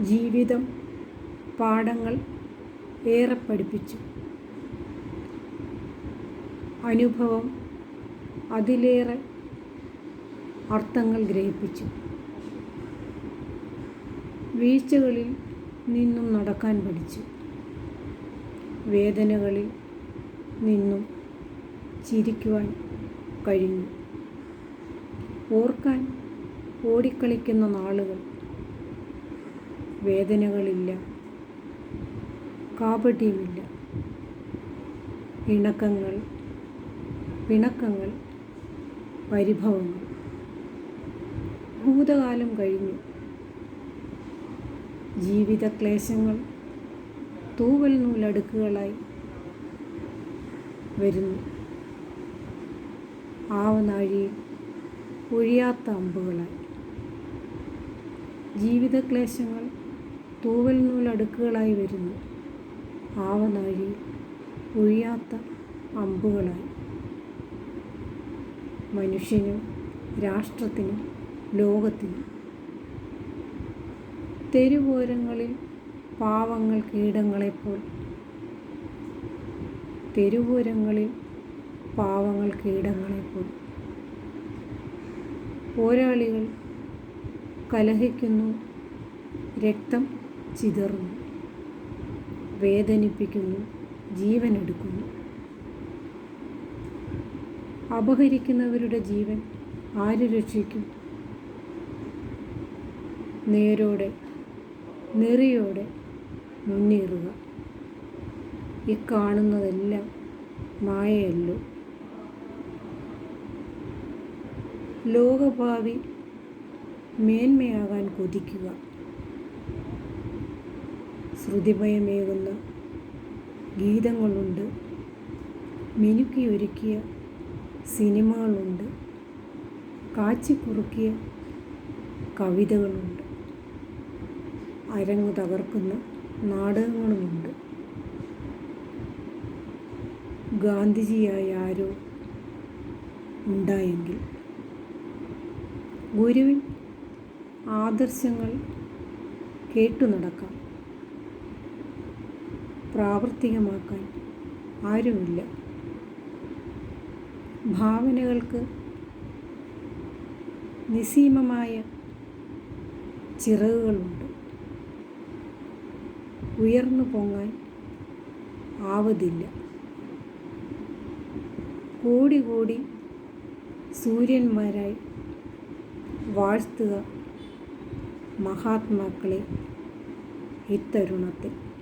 ജീവിതം പാഠങ്ങൾ ഏറെ പഠിപ്പിച്ചു. അനുഭവം അതിലേറെ അർത്ഥങ്ങൾ ഗ്രഹിപ്പിച്ചു. വീഴ്ചകളിൽ നിന്നും നടക്കാൻ പഠിച്ചു. വേദനകളിൽ നിന്നും ചിരിക്കുവാൻ കഴിഞ്ഞു. ഓർക്കാൻ ഓടിക്കളിക്കുന്ന നാളുകൾ വേദനകളില്ല. കാപട്യമില്ല. ഇണക്കങ്ങൾ പിണക്കങ്ങൾ പരിഭവങ്ങൾ. ഭൂതകാലം കഴിഞ്ഞു. ജീവിതക്ലേശങ്ങൾ തൂവൽ നൂലടുക്കുകളായി വരുന്നു. ആവനാഴിയിൽ ഒഴിയാത്ത അമ്പുകളായി. ജീവിത ക്ലേശങ്ങൾ തൂവൽ നൂലടുക്കുകളായി വരുന്നു. ആവനാഴിയിൽ ഒഴിയാത്ത അമ്പുകളായി. മനുഷ്യനും രാഷ്ട്രത്തിനും ലോകത്തിനും തെരുവോരങ്ങളിൽ പാവങ്ങൾ കീടങ്ങളെപ്പോൾ തെരുവോരങ്ങളിൽ പാവങ്ങൾ കീടങ്ങളെപ്പോൾ പോരാളികൾ കലഹിക്കുന്നു രക്തം ചിതറുന്നു. വേദനിപ്പിക്കുന്നു. ജീവനെടുക്കുന്നു അപഹരിക്കുന്നവരുടെ ജീവൻ ആര് രക്ഷിക്കും? നേരോടെ നെറിയോടെ മുന്നേറുക. ഈ കാണുന്നതെല്ലാം മായയല്ലോ. ലോകഭാവി മേന്മയാകാൻ കൊതിക്കുക. ശ്രുതിമയമേകുന്ന ഗീതങ്ങളുണ്ട്. മിനുക്കിയൊരുക്കിയ സിനിമകളുണ്ട്. കാച്ചിക്കുറുക്കിയ കവിതകളുണ്ട്. അരങ്ങു തകർക്കുന്ന നാടകങ്ങളുമുണ്ട്. ഗാന്ധിജിയായി ആരോ ഉണ്ടായെങ്കിൽ ഗുരുവിൻ ആദർശങ്ങൾ കേട്ടു നടക്കാം. പ്രാവർത്തികമാക്കാൻ ആരുമില്ല. ഭാവനകൾക്ക് നിസീമമായ ചിറകുകളുണ്ട്. ഉയർന്നു പൊങ്ങാൻ ആവതില്ല. കൂടി കൂടി സൂര്യന്മാരായി വാഴ്ത്തുക മഹാത്മാക്കളെ ഇത്തരുണത്തിൽ.